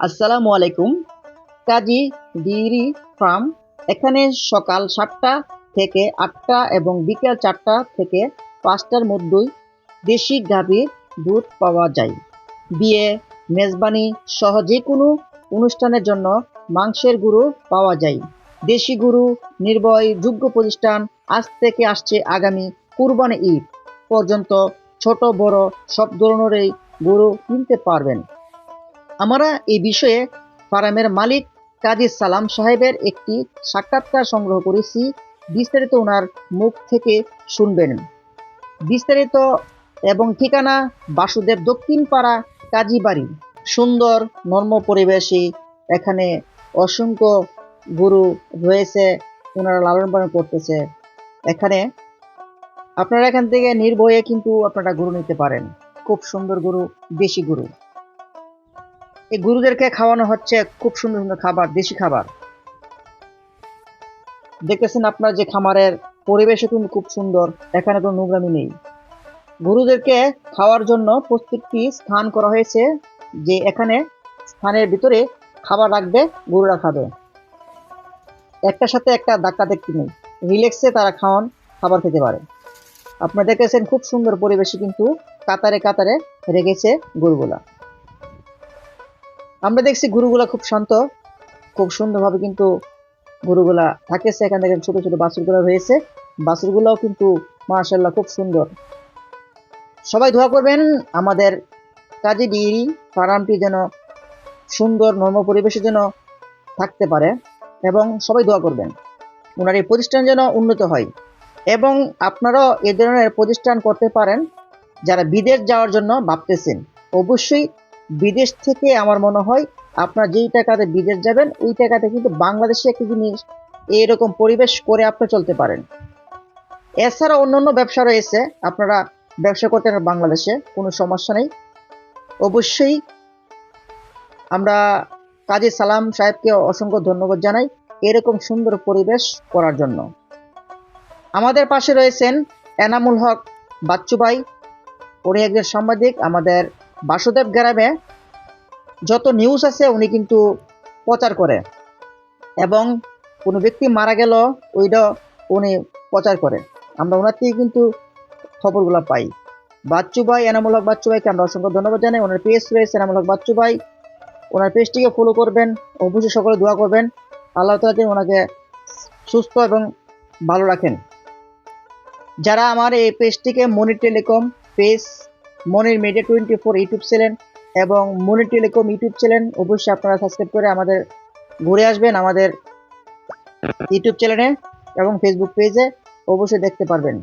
আসসালামু আলাইকুম। কাজী ডিরি ফার্ম, এখানে সকাল সাতটা থেকে আটটা এবং বিকেল চারটা থেকে পাঁচটার মধ্যেই দেশি গাভীর দুধ পাওয়া যায়। বিয়ে, মেজবানি সহ যে কোনো অনুষ্ঠানের জন্য মাংসের গুঁড়ো পাওয়া যায়। দেশি গরু নির্ভয় যোগ্য প্রতিষ্ঠান আজ থেকে আসছে আগামী কুরবানি ঈদ। পর্যন্ত ছোট বড় সব ধরনেরই গরু কিনতে পারবেন। আমরা এই বিষয়ে ফার্মের মালিক কাজী সালাম সাহেবের একটি সাক্ষাৎকার সংগ্রহ করেছি। বিস্তারিত ওনার মুখ থেকে শুনবেন। বিস্তারিত এবং ঠিকানা বাসুদেব দক্ষিণ পাড়া কাজীবাড়ি সুন্দর নর্ম পরিবেশে। এখানে অসংখ্য গরু রয়েছে, ওনারা লালন পালন করতেছে। এখানে আপনারা এখান থেকে নির্ভয়ে কিন্তু আপনারা গরু নিতে পারেন। খুব সুন্দর গরু, দেশি গরু। এই গরুদেরকে খাওয়ানো হচ্ছে খুব সুন্দর সুন্দর খাবার, দেশি খাবার। দেখতেছেন আপনার যে খামারের পরিবেশও কিন্তু খুব সুন্দর, এখানে কোনো নোংরামি নেই। গরুদেরকে খাওয়ার জন্য প্রত্যেকটি স্থান করা হয়েছে যে এখানে স্থানের ভিতরে খাবার রাখবে, গরুরা খাবে। একটার সাথে একটা ধাক্কা দেখতে নেই। রিল্যাক্সে তারা খাওয়ান, খাবার খেতে পারে। আপনারা দেখেছেন খুব সুন্দর পরিবেশে কিন্তু কাতারে কাতারে রেখেছে গরুগুলা। আমরা দেখছি গরুগুলা খুব শান্ত, খুব সুন্দরভাবে কিন্তু গরুগুলা থাকেছে এখান থেকে ছোট ছোট বাছুরগুলো রয়েছে। বাছুরগুলোও কিন্তু মার্শাল্লাহ খুব সুন্দর। সবাই দোয়া করবেন, আমাদের কাজী ডিরি ফার্মটি যেন সুন্দর, নর্ম পরিবেশে যেন থাকতে পারে এবং সবাই দোয়া করবেন। ওনার এই প্রতিষ্ঠান যেন উন্নত হয় এবং আপনারাও এ ধরনের প্রতিষ্ঠান করতে পারেন যারা বিদেশ যাওয়ার জন্য ভাবতেছেন। অবশ্যই বিদেশ থেকে আমার মনে হয় আপনার যেই টাকাতে বিদেশ যাবেন, ওই টাকাতে কিন্তু বাংলাদেশে একটি জিনিস এরকম পরিবেশ করে আপনি চলতে পারেন। এছাড়া অন্যান্য ব্যবসা রয়েছে, আপনারা ব্যবসা করতে পারেন বাংলাদেশে, কোনো সমস্যা নেই। অবশ্যই আমরা কাজী সালাম সাহেবকে অসংখ্য ধন্যবাদ জানাই এরকম সুন্দর পরিবেশ করার জন্য। আমাদের পাশে রয়েছেন এনামুল হক বাচ্চু ভাই উনি একজন সাংবাদিক, আমাদের বাসুদেব গ্রামে যত নিউজ আছে, উনি কিন্তু প্রচার করে। এবং কোনো ব্যক্তি মারা গেল, ওইটা উনি প্রচার করে। আমরা ওনার থেকে কিন্তু খবরগুলো পাই। বাচ্চু ভাই এনামূলক বাচ্চু ভাইকে আমরা অসংখ্য ধন্যবাদ জানাই। ওনার পেজ রয়েছে এনামূলক বাচ্চু ভাই ওনার পেজটিকে ফলো করবেন, অবশ্যই সকলে দোয়া করবেন। আল্লাহ তালা যেন ওনাকে সুস্থ এবং ভালো রাখেন। যারা আমার এই পেজটিকে মনি টেলিকম পেজ মনির media twenty four YouTube channel এবং মনি টেলিকম ইউটিউব চ্যানেল অবশ্যই আপনারা সাবস্ক্রাইব করে আমাদের ঘুরে আসবেন আমাদের ইউটিউব চ্যানেলে এবং ফেসবুক পেজে অবশ্যই দেখতে পারবেন।